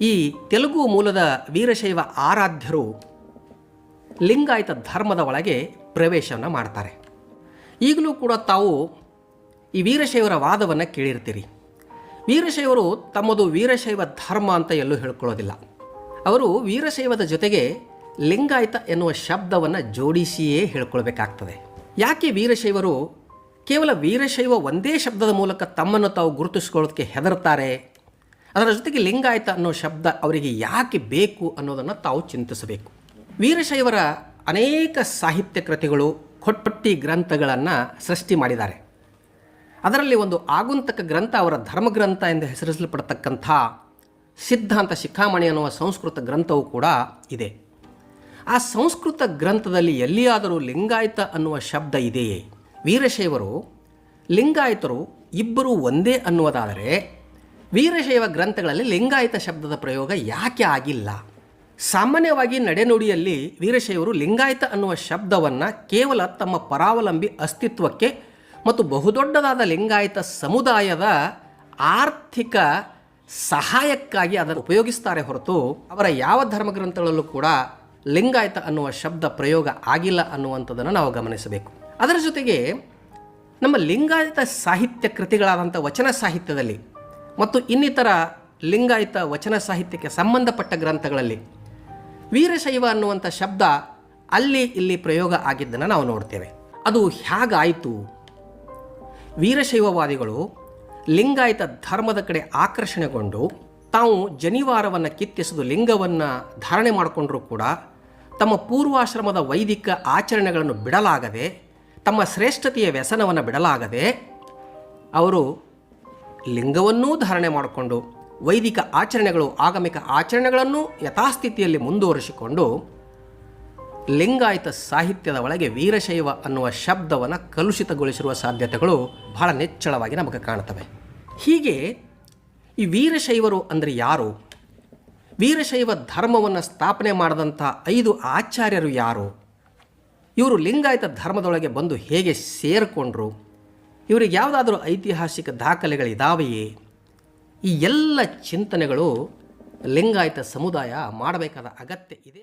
ಈ ತೆಲುಗು ಮೂಲದ ವೀರಶೈವ ಆರಾಧ್ಯರು ಲಿಂಗಾಯತ ಧರ್ಮದ ಒಳಗೆ ಪ್ರವೇಶವನ್ನು ಮಾಡ್ತಾರೆ. ಈಗಲೂ ಕೂಡ ತಾವು ಈ ವೀರಶೈವರ ವಾದವನ್ನು ಕೇಳಿರ್ತೀರಿ. ವೀರಶೈವರು ತಮ್ಮದು ವೀರಶೈವ ಧರ್ಮ ಅಂತ ಎಲ್ಲೂ ಹೇಳ್ಕೊಳ್ಳೋದಿಲ್ಲ. ಅವರು ವೀರಶೈವದ ಜೊತೆಗೆ ಲಿಂಗಾಯತ ಎನ್ನುವ ಶಬ್ದವನ್ನು ಜೋಡಿಸಿಯೇ ಹೇಳ್ಕೊಳ್ಬೇಕಾಗ್ತದೆ. ಯಾಕೆ ವೀರಶೈವರು ಕೇವಲ ವೀರಶೈವ ಒಂದೇ ಶಬ್ದದ ಮೂಲಕ ತಮ್ಮನ್ನು ತಾವು ಗುರುತಿಸ್ಕೊಳ್ಳೋದಕ್ಕೆ ಹೆದರ್ತಾರೆ? ಅದರ ಜೊತೆಗೆ ಲಿಂಗಾಯತ ಅನ್ನೋ ಶಬ್ದ ಅವರಿಗೆ ಯಾಕೆ ಬೇಕು ಅನ್ನೋದನ್ನು ತಾವು ಚಿಂತಿಸಬೇಕು. ವೀರಶೈವರ ಅನೇಕ ಸಾಹಿತ್ಯ ಕೃತಿಗಳು ಕೊಟ್ಪಟ್ಟಿ ಗ್ರಂಥಗಳನ್ನು ಸೃಷ್ಟಿ ಮಾಡಿದ್ದಾರೆ. ಅದರಲ್ಲಿ ಒಂದು ಆಗುಂತಕ ಗ್ರಂಥ ಅವರ ಧರ್ಮಗ್ರಂಥ ಎಂದು ಹೆಸರಿಸಲ್ಪಡ್ತಕ್ಕಂಥ ಸಿದ್ಧಾಂತ ಶಿಖಾಮಣಿ ಅನ್ನುವ ಸಂಸ್ಕೃತ ಗ್ರಂಥವು ಕೂಡ ಇದೆ. ಆ ಸಂಸ್ಕೃತ ಗ್ರಂಥದಲ್ಲಿ ಎಲ್ಲಿಯಾದರೂ ಲಿಂಗಾಯತ ಅನ್ನುವ ಶಬ್ದ ಇದೆಯೇ? ವೀರಶೈವರು ಲಿಂಗಾಯತರು ಇಬ್ಬರು ಒಂದೇ ಅನ್ನುವುದಾದರೆ ವೀರಶೈವ ಗ್ರಂಥಗಳಲ್ಲಿ ಲಿಂಗಾಯತ ಶಬ್ದದ ಪ್ರಯೋಗ ಯಾಕೆ ಆಗಿಲ್ಲ? ಸಾಮಾನ್ಯವಾಗಿ ನಡೆನುಡಿಯಲ್ಲಿ ವೀರಶೈವರು ಲಿಂಗಾಯತ ಅನ್ನುವ ಶಬ್ದವನ್ನು ಕೇವಲ ತಮ್ಮ ಪರಾವಲಂಬಿ ಅಸ್ತಿತ್ವಕ್ಕೆ ಮತ್ತು ಬಹುದೊಡ್ಡದಾದ ಲಿಂಗಾಯತ ಸಮುದಾಯದ ಆರ್ಥಿಕ ಸಹಾಯಕ್ಕಾಗಿ ಅದನ್ನು ಉಪಯೋಗಿಸ್ತಾರೆ ಹೊರತು ಅವರ ಯಾವ ಧರ್ಮಗ್ರಂಥಗಳಲ್ಲೂ ಕೂಡ ಲಿಂಗಾಯತ ಅನ್ನುವ ಶಬ್ದ ಪ್ರಯೋಗ ಆಗಿಲ್ಲ ಅನ್ನುವಂಥದ್ದನ್ನು ನಾವು ಗಮನಿಸಬೇಕು. ಅದರ ಜೊತೆಗೆ ನಮ್ಮ ಲಿಂಗಾಯತ ಸಾಹಿತ್ಯ ಕೃತಿಗಳಾದಂಥ ವಚನ ಸಾಹಿತ್ಯದಲ್ಲಿ ಮತ್ತು ಇನ್ನಿತರ ಲಿಂಗಾಯತ ವಚನ ಸಾಹಿತ್ಯಕ್ಕೆ ಸಂಬಂಧಪಟ್ಟ ಗ್ರಂಥಗಳಲ್ಲಿ ವೀರಶೈವ ಅನ್ನುವಂಥ ಶಬ್ದ ಅಲ್ಲಿ ಇಲ್ಲಿ ಪ್ರಯೋಗ ಆಗಿದ್ದನ್ನು ನಾವು ನೋಡ್ತೇವೆ. ಅದು ಹೇಗಾಯಿತು ವೀರಶೈವವಾದಿಗಳು ಲಿಂಗಾಯತ ಧರ್ಮದ ಕಡೆ ಆಕರ್ಷಣೆಗೊಂಡು ತಾವು ಜನಿವಾರವನ್ನು ಕಿತ್ತಿಸಿದು ಲಿಂಗವನ್ನು ಧಾರಣೆ ಮಾಡಿಕೊಂಡರೂ ಕೂಡ ತಮ್ಮ ಪೂರ್ವಾಶ್ರಮದ ವೈದಿಕ ಆಚರಣೆಗಳನ್ನು ಬಿಡಲಾಗದೆ, ತಮ್ಮ ಶ್ರೇಷ್ಠತೆಯ ವ್ಯಸನವನ್ನು ಬಿಡಲಾಗದೆ ಅವರು ಲಿಂಗವನ್ನೂ ಧಾರಣೆ ಮಾಡಿಕೊಂಡು ವೈದಿಕ ಆಚರಣೆಗಳು, ಆಗಮಿಕ ಆಚರಣೆಗಳನ್ನು ಯಥಾಸ್ಥಿತಿಯಲ್ಲಿ ಮುಂದುವರಿಸಿಕೊಂಡು ಲಿಂಗಾಯತ ಸಾಹಿತ್ಯದ ಒಳಗೆ ವೀರಶೈವ ಅನ್ನುವ ಶಬ್ದವನ್ನು ಕಲುಷಿತಗೊಳಿಸಿರುವ ಸಾಧ್ಯತೆಗಳು ಬಹಳ ನೆಚ್ಚಳವಾಗಿ ನಮಗೆ ಕಾಣ್ತವೆ ಹೀಗೆ ಈ ವೀರಶೈವರು ಅಂದರೆ ಯಾರು? ವೀರಶೈವ ಧರ್ಮವನ್ನು ಸ್ಥಾಪನೆ ಮಾಡಿದಂಥ ಐದು ಆಚಾರ್ಯರು ಯಾರು? ಇವರು ಲಿಂಗಾಯತ ಧರ್ಮದೊಳಗೆ ಬಂದು ಹೇಗೆ ಸೇರಿಕೊಂಡ್ರು? ಇವರಿಗೆ ಯಾವುದಾದ್ರೂ ಐತಿಹಾಸಿಕ ದಾಖಲೆಗಳಿದ್ದಾವೆಯೇ ಈ ಎಲ್ಲ ಚಿಂತನೆಗಳು ಲಿಂಗಾಯತ ಸಮುದಾಯ ಮಾಡಬೇಕಾದ ಅಗತ್ಯ ಇದೆ.